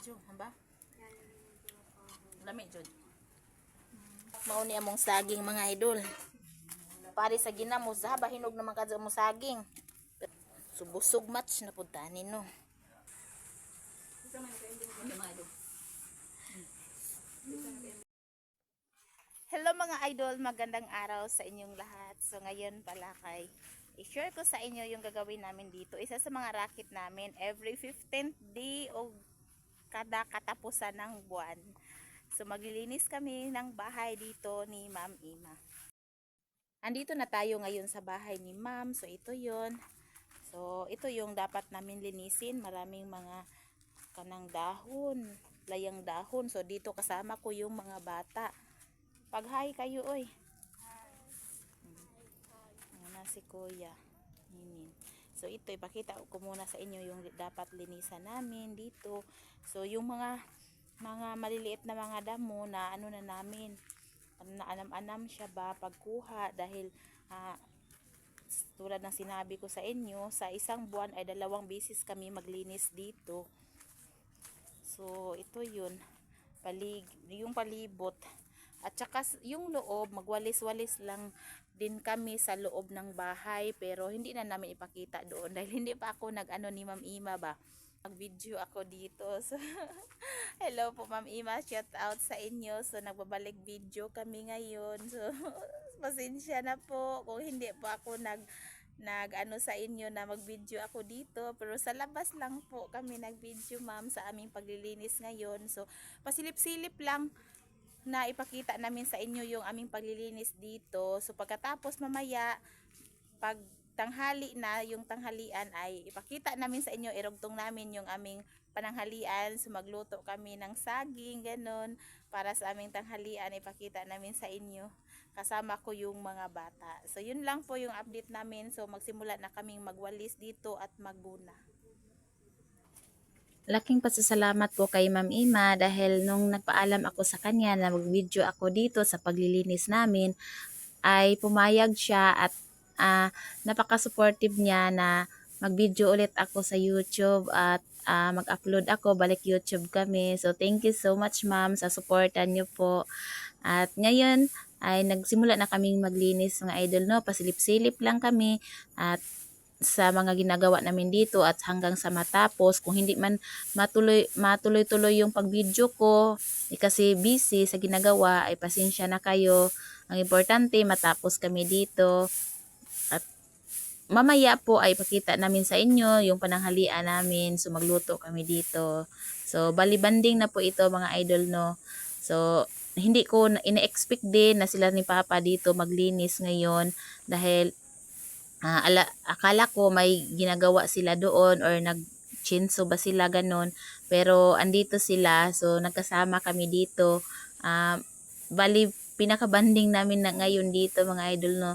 Jo, hamba? Lami jud. Mao ni among saging mga idol. Pare sa ginamo sa haba hinog naman kadto among saging. Subusog match na pud tanin no. Hello mga idol, magandang araw sa inyong lahat. So ngayon pala kay i-share ko sa inyo yung gagawin namin dito. Isa sa mga racket namin every 15th day o kada katapusan ng buwan. So maglilinis kami ng bahay dito ni Ma'am Ima. Andito na tayo ngayon sa bahay ni Ma'am. So ito 'yon. So ito yung dapat namin linisin. Maraming mga kanang dahon, layang dahon. So dito kasama ko yung mga bata. Pag hi kayo oy. Muna si Kuya. Ninin. So ito ipakita ko muna sa inyo yung dapat linisan namin dito. So yung mga mga maliliit na mga damo na ano na namin na anam-anam siya ba pagkuha dahil ah, tulad ng sinabi ko sa inyo sa isang buwan ay dalawang beses kami maglinis dito so ito yun palig yung palibot at saka yung loob magwalis-walis lang din kami sa loob ng bahay pero hindi na namin ipakita doon dahil hindi pa ako nag-ano ni Ma'am Ima ba. Nag-video ako dito. So hello po Ma'am Ima. Shout out sa inyo. So nagbabalik video kami ngayon. So pasensya na po kung hindi po ako nag nag ano sa inyo na mag-video ako dito. Pero sa labas lang po kami nag-video ma'am sa aming paglilinis ngayon. So pasilip-silip lang na ipakita namin sa inyo yung aming paglilinis dito. So pagkatapos mamaya pag tanghali na yung tanghalian ay ipakita namin sa inyo irugtong namin yung aming pananghalian. So magluto kami ng saging ganon para sa aming tanghalian ipakita namin sa inyo. Kasama ko yung mga bata. So yun lang po yung update namin. So magsimula na kaming magwalis dito at magbuna Laking pasasalamat po kay Ma'am Ima dahil nung nagpaalam ako sa kanya na mag-video ako dito sa paglilinis namin ay pumayag siya at ah, napaka-supportive niya na mag-video ulit ako sa YouTube at ah, mag-upload ako, balik YouTube kami. So thank you so much ma'am sa supportan niyo po. At ngayon ay nagsimula na kaming maglinis mga idol no, pasilip-silip lang kami at sa mga ginagawa namin dito at hanggang sa matapos kung hindi man matuloy matuloy-tuloy yung pag-video ko eh, kasi busy sa ginagawa ay pasensya na kayo. Ang importante matapos kami dito. At mamaya po ay pakita namin sa inyo yung pananghalian namin so magluto kami dito. So balibanding na po ito mga idol no? So hindi ko na- ina-expect din na sila ni Papa dito maglinis ngayon dahil ah, ala, akala ko may ginagawa sila doon or nag chinso ba sila ganon pero andito sila so nagkasama kami dito. Ah, bali pinakabanding namin na ngayon dito mga idol no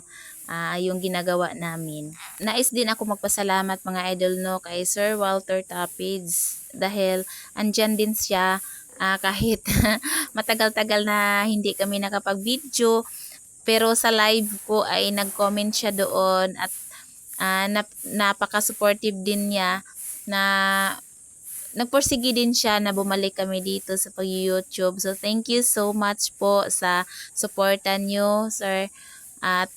ah, yung ginagawa namin. Nais din ako magpasalamat mga idol no kay Sir Walter Tapids dahil andyan din siya. Ah, kahit matagal-tagal na hindi kami nakapag-video pero sa live ko ay nag-comment siya doon at ah, nap- napaka-supportive din niya na nagpursige din siya na bumalik kami dito sa pag-YouTube. So, thank you so much po sa suporta nyo, sir. At,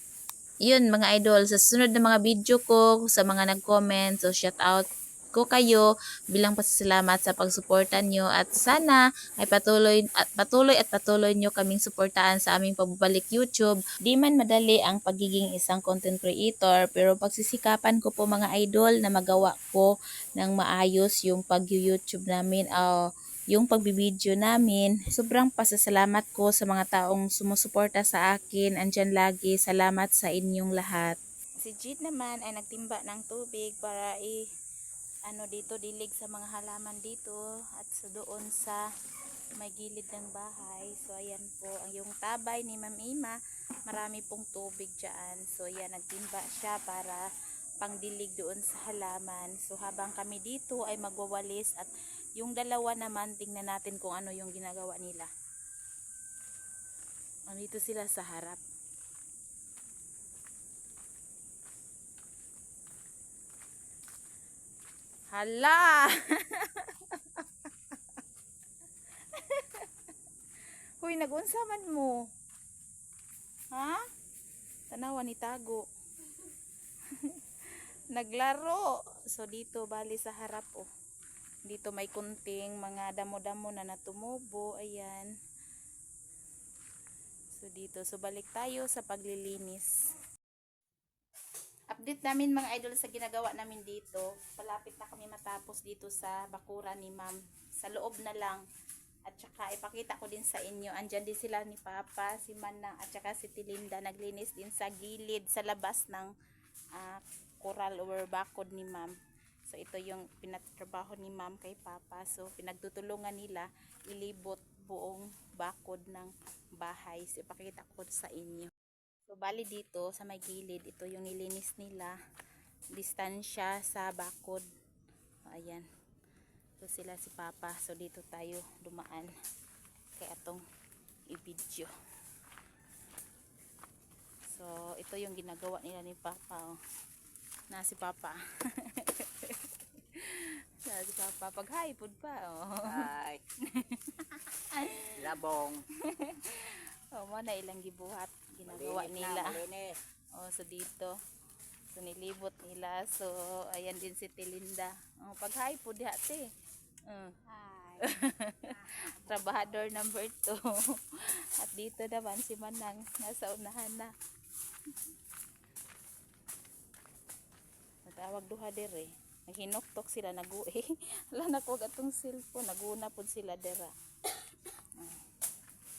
yun, mga idol, sa sunod na mga video ko, sa mga nag-comment, so shout out ko kayo bilang pasasalamat sa pagsuporta nyo at sana ay patuloy at patuloy at patuloy nyo kaming suportahan sa aming pagbabalik YouTube. Di man madali ang pagiging isang content creator pero pagsisikapan ko po mga idol na magawa ko ng maayos yung pag-YouTube namin o yung pagbibideo namin. Sobrang pasasalamat ko sa mga taong sumusuporta sa akin. Andyan lagi. Salamat sa inyong lahat. Si Jid naman ay nagtimba ng tubig para i ano dito dilig sa mga halaman dito at sa doon sa may gilid ng bahay. So ayan po ang yung tabay ni Ma'am Ima, marami pong tubig diyan. So ayan nagtimba siya para pangdilig doon sa halaman. So habang kami dito ay magwawalis at yung dalawa naman tingnan natin kung ano yung ginagawa nila. Andito sila sa harap. Hala! Hoy, nagunsa man mo. Ha? Tanawa ni Tago. Naglaro. So, dito, bali sa harap, oh. Dito may kunting mga damo-damo na natumubo. Ayan. So, dito. So, balik tayo sa paglilinis. Update namin mga idol sa ginagawa namin dito. Palapit na kami matapos dito sa bakura ni ma'am. Sa loob na lang. At saka ipakita ko din sa inyo. Andyan din sila ni Papa, si Manang, at saka si Tilinda. Naglinis din sa gilid, sa labas ng ah, coral or bakod ni ma'am. So ito yung pinatrabaho ni ma'am kay Papa. So pinagtutulungan nila ilibot buong bakod ng bahay. So ipakita ko sa inyo. So bali dito sa may gilid, ito yung nilinis nila. Distansya sa bakod. O, ayan. So sila si Papa. So dito tayo dumaan. Kaya atong i-video. So ito yung ginagawa nila ni Papa. Oh. Na si Papa. na si Papa. Pag haipod pa. Oh. Ay. Labong. oh, mo na ilang gibuhat. Ginagawa nila. Oh, so dito. So nilibot nila. So ayan din si Tilinda. Oh, pag haipod ate. Uh. Trabahador number 2. At dito naman si Manang nasa unahan na. Natawag duha dire. Naghinoktok sila naguhi. Wala na ko atong cellphone. Naguna po sila dira.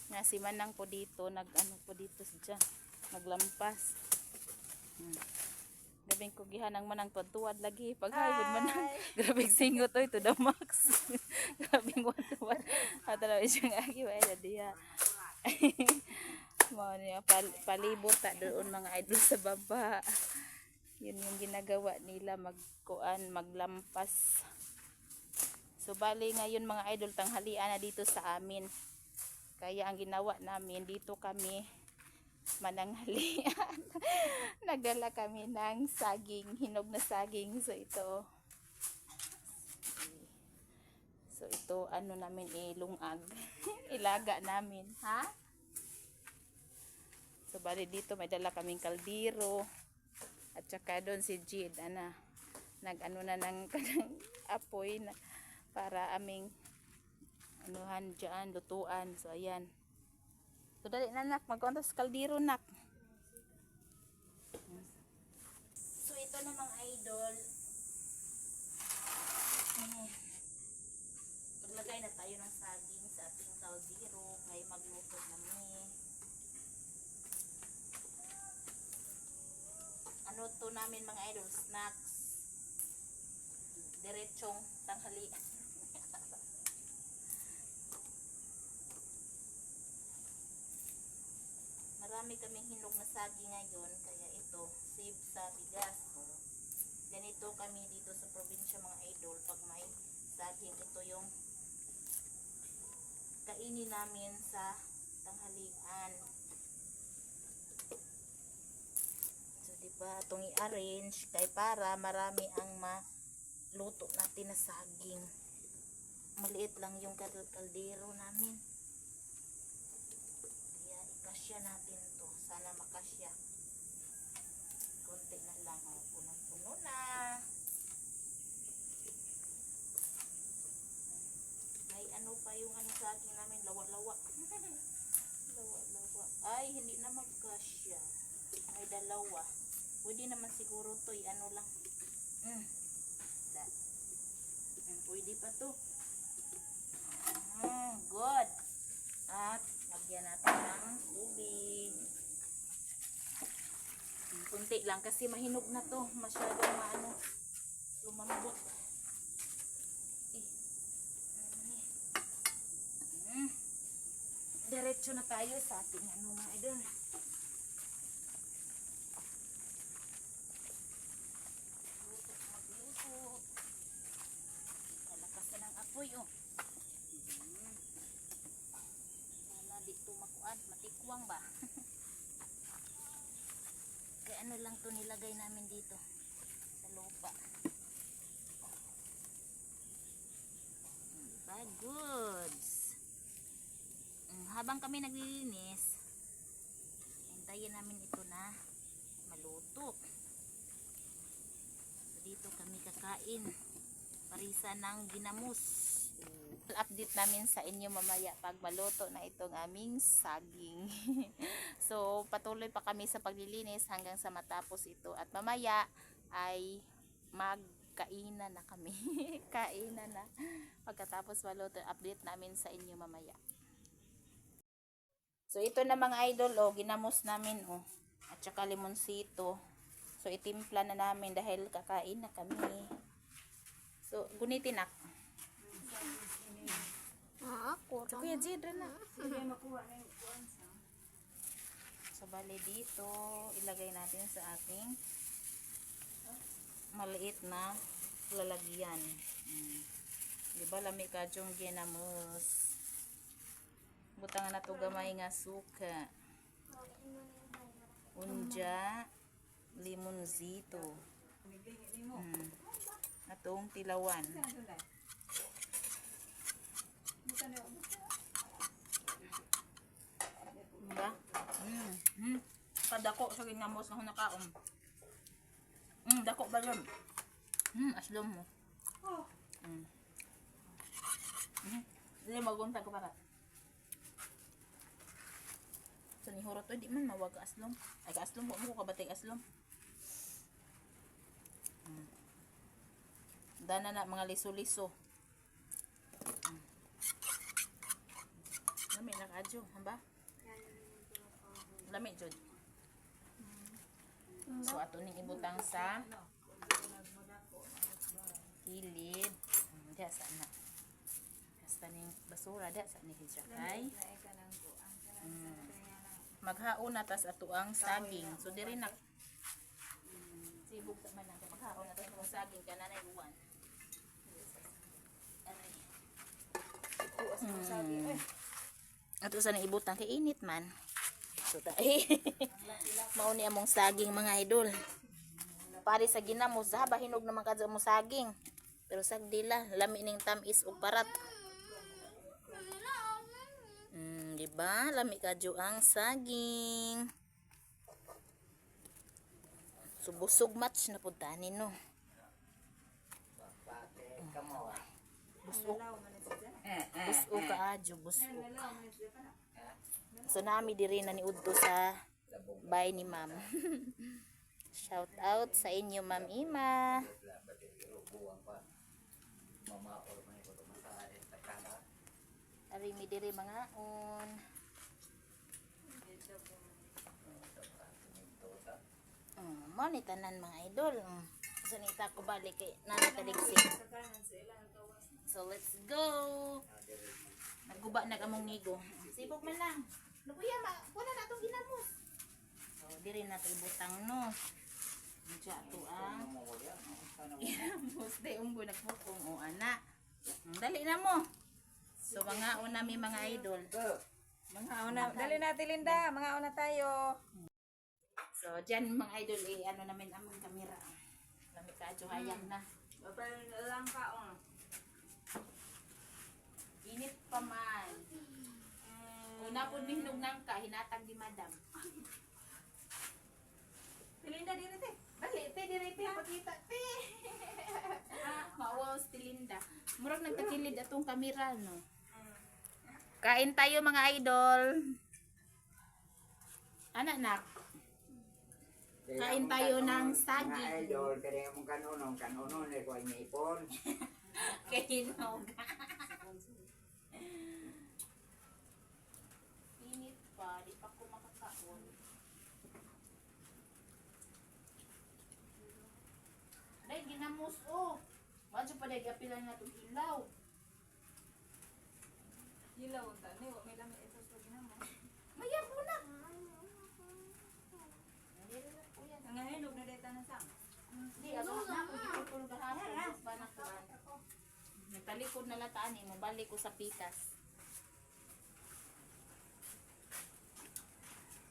Nga si Manang po dito, nag ano po dito siya. Naglampas. Hmm. Gabing ko gihanang manang tuwad lagi. Pag hybrid manang. Grabe singo to to the max. Grabe tuwad. Atalaw siya nga agi wa ida diya. Mo niya pal palibot ta doon mga idol sa baba. Yun yung ginagawa nila magkuan, maglampas. So bali ngayon mga idol tanghalian na dito sa amin. Kaya ang ginawa namin dito kami mananghalian. Nagdala kami ng saging, hinog na saging. So ito. So ito ano namin ilungag. Ilaga namin, ha? So bali dito may dala kaming kaldero. At saka doon si Jid, ana, nag-ano na ng kanang apoy na para aming anuhan dyan, lutuan. So, ayan. So, dali na nak, magkonta sa kaldero nak. So, ito na mga idol. Eh, Maglagay na tayo ng saging sa ating kaldero. Kaya magluto kami. ano to namin mga idol, snacks. Diretsong tanghali. Marami kaming hinog na sagi ngayon, kaya ito, save sa bigas. Ganito kami dito sa probinsya mga idol, pag may saging, ito yung kainin namin sa tanghalian. So, di ba, itong i-arrange kay para marami ang maluto natin na saging. Maliit lang yung kal- kaldero namin. Kaya ikasya natin makasya. Konti na lang. Oh, punong-puno na. May ano pa yung ano saging namin. Lawa-lawa. Lawa-lawa. Ay, hindi na magkasya. May dalawa. Pwede naman siguro to, ano lang. Mm. Da. Mm, pwede pa to. Mm, good. At lagyan natin ng tubig. Kunti lang kasi mahinog na to. Masyadong maano. Lumambot. Eh. Mm. Diretso na tayo sa ating ano mga idol. Luto, magluto. Lalakas na ng apoy, oh. Mm. Sana di tumakuan, matikwang ba? Kaya ano lang to nilagay namin dito sa lupa. Habang kami naglilinis, hintayin namin ito na maluto. So, dito kami kakain. Parisa ng ginamos. Update namin sa inyo mamaya pag maluto na itong aming saging. so, patuloy pa kami sa paglilinis hanggang sa matapos ito. At mamaya ay magkainan na kami. Kainan na. Pagkatapos maluto, update namin sa inyo mamaya. So, ito na mga idol, oh, ginamos namin, oh. At saka limonsito. So, itimpla na namin dahil kakain na kami. So, gunitin na. Ah, ako. So, Kuya Jidra na. So, bali dito, ilagay natin sa ating maliit na lalagyan. Mm. Di ba, lami ka yung ginamos. Butangan na to gamay nga suka. Unja, limonzito. Mm. Atong tilawan. Diba? Mm. Mm. Kadako sa ginamos na hunakaon. Mm, dako ba yun? Mm, aslom mo. Mm. Mm. Dili magunta ko para. Sa ni Horot, di man mawag aslom. Ay ka aslom, mo ko kabatay aslom. Mm. Dana na mga liso-liso. Mm. Lami na kadyo, hamba? Lami jud. So ato ning ibutang sa kilid. Mm, Diya sa na. Kasta ning basura diya sa ni kay. Mm. Maghaon na tas ato ang saging. So diri na sibog sa man ang maghaon na tas ang saging kananay uwan. Aray. Mm. Ato sa ibutang kay init man. So ta Mao ni among saging mga idol. Pare sa ginamos haba hinog naman kadto among saging. Pero sagdila lami ning tamis ug parat. Mm, di ba? Lami kadyo ang saging. Subusog match na punta no. Busog. Busog ka adyo, busog. So nami diri na ni Udto sa bahay ni Ma'am. Shout out sa inyo Ma'am Ima. Ari mi diri mga on. Mm, mo ni tanan mga idol. Mm. Sanita ko balik kay nana taligsik. So let's go. Nagguba na among nigo. Sibok man lang. No kuya, ma, wala na itong ginamos. So, diri na ibutang no. Diya to ang ginamos. Di umbo nagpukong o ana. Mm, Dali na mo. So, mga una mi mga idol. Mga una, dali natin Linda, mga una tayo. So, dyan mga idol, eh, ano namin aming kamera. Lami ka, hayang na. lang ka, oh. Init pa man. Una po nihinog nang ka, hinatag di madam. Linda, dito te. Dali, te, dire, te, pakita, te. Maawaw si Linda. Murag nagtakilid atong kamera, no? Kain tayo mga idol. Anak nak, kain tayo ng Mga saging. idol, kaya mong kanunong, kanunong, eh, kuha niya ipon. Kainog. Init pa, di pa ko makakaon. Dahil ginamos, oh. Wadyo pa dahil kapilan nga itong ilaw. Hilaw, ta. Ni, wa may lami ito sa ginamo. Maya po na. Ang hinog na data na sang. Di, ako na ako giputol kahapon. Ba na. Nagtalikod na lataan eh. Mabalik ko sa pitas.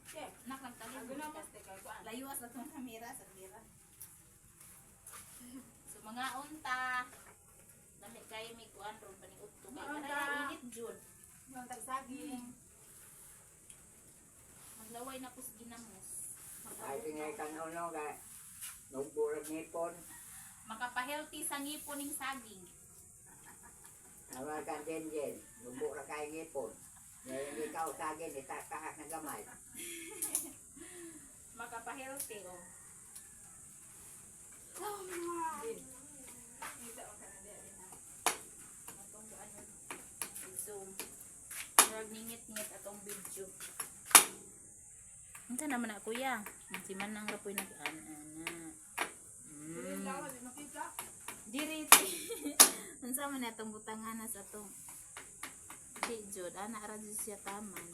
Che, Nak, nagtalikod. Ako na, paste ka. Kuan. Layuas na kamera sa tira. So mga unta, dami kayo may kuan ron pa ni Utto. Kaya init jud. Yung tagsaging. Maglaway na ko sa ginamos. Ay tingay ka. Nugburag ngipon. Makapa-healthy sa ngipon ng saging. Tawag ka din din. Nugburag kay ngipon. Ngayon ikaw sagin, itakahak na gamay. Makapa-healthy, oh. Atong ano, zoom. Murag ningit-ngit atong video. Unsa naman na kuya? Si man nang rapoy nag ana. Mm. Diri. Unsa man atong butanganas atong Di jud ana ra siya taman.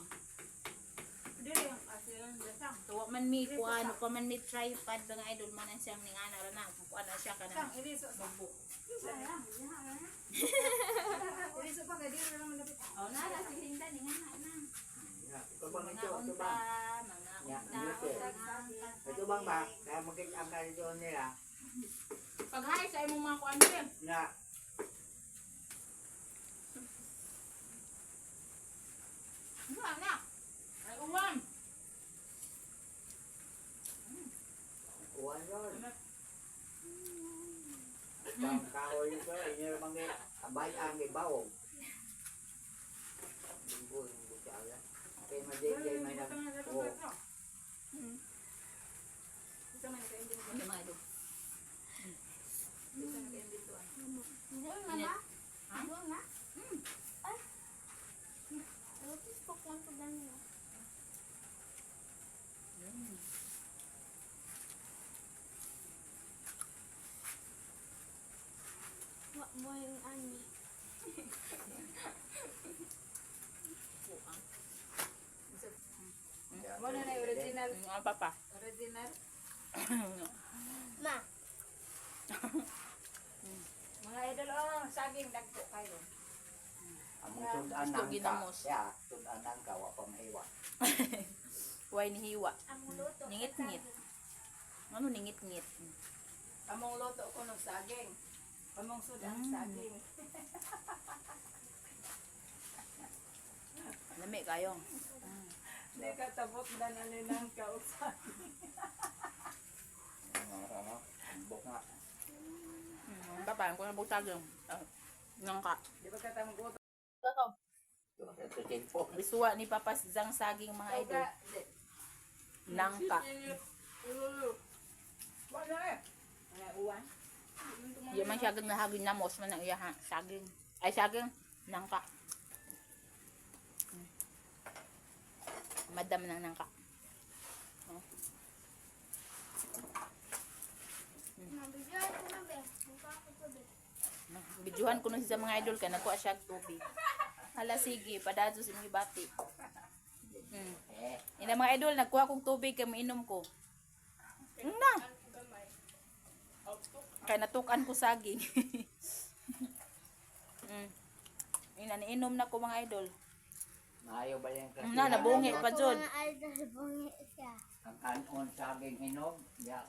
Dili ang asilan dasang. Tuwa man mi kuan pa man mi tripod mga idol man ang siyang ning ana ra na kuan na siya kana. Sang iriso sa Oh, nara si Linda ni nga na. Ito bang Mga ito? Ito bang? mga unta. dito. Ito bang ba? Kaya makita ang kalito nila Pag hay sa imong mga na Nga bawang. Original. Mm, Ano pa pa? Original. Mga idol oh, saging dagko kayo. ang mga sudan Gusto ng ka. ginamos. Ya, sudan ng ka, wa pa maiwa. Huwag ni hiwa. Ningit-ngit. Ano ningit-ngit? Among loto ko ng saging. Among sudang Mm. saging. Lami kayo. Di ka tabot na nalinang ka og saging. Ano, ano, buk nga. Mm, Papa, ang kuna butag yung nangka. Di ba ka tamgot? Ito. Bisuwa ni Papa Zang saging mga idol. Nangka. Wala eh. Mga uwan. Di man siya gang nahagin na mos man ang iya ha. Saging. Ay saging. Nangka. Madam ng nangka. Oh. Bidyuhan ko na siya sa mga idol ka nakuha siya tubig. Hala sige, padado sa mga bati. Hmm. Ina mga idol, nagkuha kong tubig kay mainom ko. Ano na? Kaya natukan ko saging. mm. Ina, niinom na ko mga idol. Maayo ba yung Mm, na, nabungi pa jud. Ang kanon saging hinog, ya,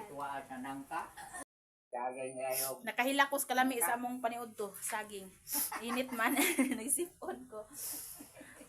ituwa sa nangka. Saging ngayon. Nakahilakos kalami sa among paniud to, saging. Init man, nagsipon ko.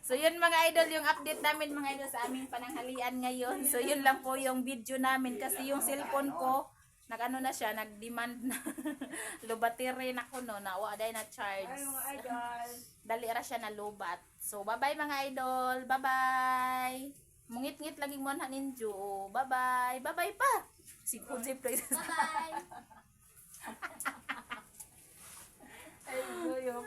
So yun mga idol, yung update namin mga idol sa aming pananghalian ngayon. So yun lang po yung video namin kasi yung cellphone ko, nagano na siya, nag-demand na lubatiri na ko no, na waday na charge. Ay, mga idol. Dali ra siya na lubat. So, bye-bye mga idol. Bye-bye. Mungit-ngit lagi mo na ninjo. Bye-bye. Bye-bye pa. Si Kunzi please. Bye-bye. Ay, goyo.